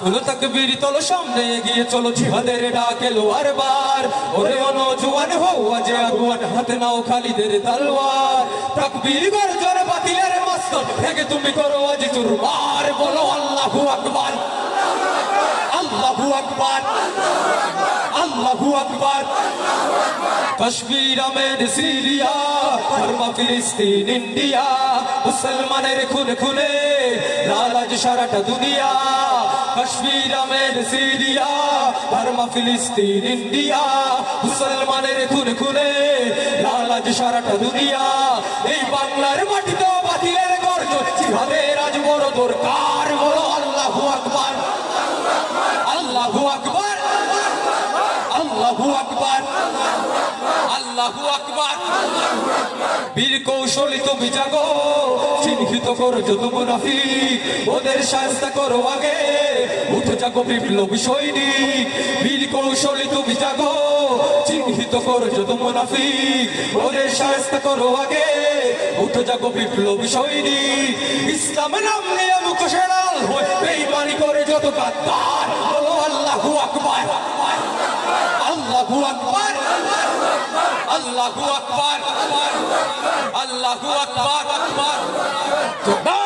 তোলো তাকবীর তোলো সামনে এগিয়ে, চলো জিহাদের ডাক এলো আর বার। ওরে অনজুয়ান হও, আজ আগুয়ান, হাতে নাও খালিদের তলোয়ার তাকবীর গর্জন, বাতিলের মস্তক থেকে তুমি করো আজ চুরমার বলো আল্লাহু আকবার। আল্লাহু আকবার। আল্লাহু আকবার। কাশ্মীর আমের সিরিয়া বর্মা ফিলিস্তিন, ইন্ডিয়া। মুসলমানের খুন খুনে লালাজ সারাটা দুনিয়া। কাশ্মীর, আমের সিরিয়া বর্মা ফিলিস্তিন, ইন্ডিয়া, মুসলমানের খুন খুনে লালাজ সারাটা দুনিয়া। এই বাংলার মাটিতে বাতিলের গর্জ, জিহাদের আজ বড় দরকার, বলো আল্লাহু আকবার। আল্লাহু আকবার। আল্লাহু আকবার। আল্লাহু আকবার। বীর কৌশলী তুমি জাগো, চিহ্নিত করো যত ওদের করো আগে, উঠে জাগো বিপ্লবী সৈনিক। বীর কৌশলী তুমি জাগো, চিহ্নিত করো যত ওদের শাস্তা করো আগে, উঠে জাগো বিপ্লবী সৈনিক। ইসলাম নাম নিয়ে মুখ সেরাল হয়ে বেইমানি করে যত বলো আল্লাহু আকবার। আল্লাহু আকবার। আল্লাহু আকবার আল্লাহু আকবার। আকবার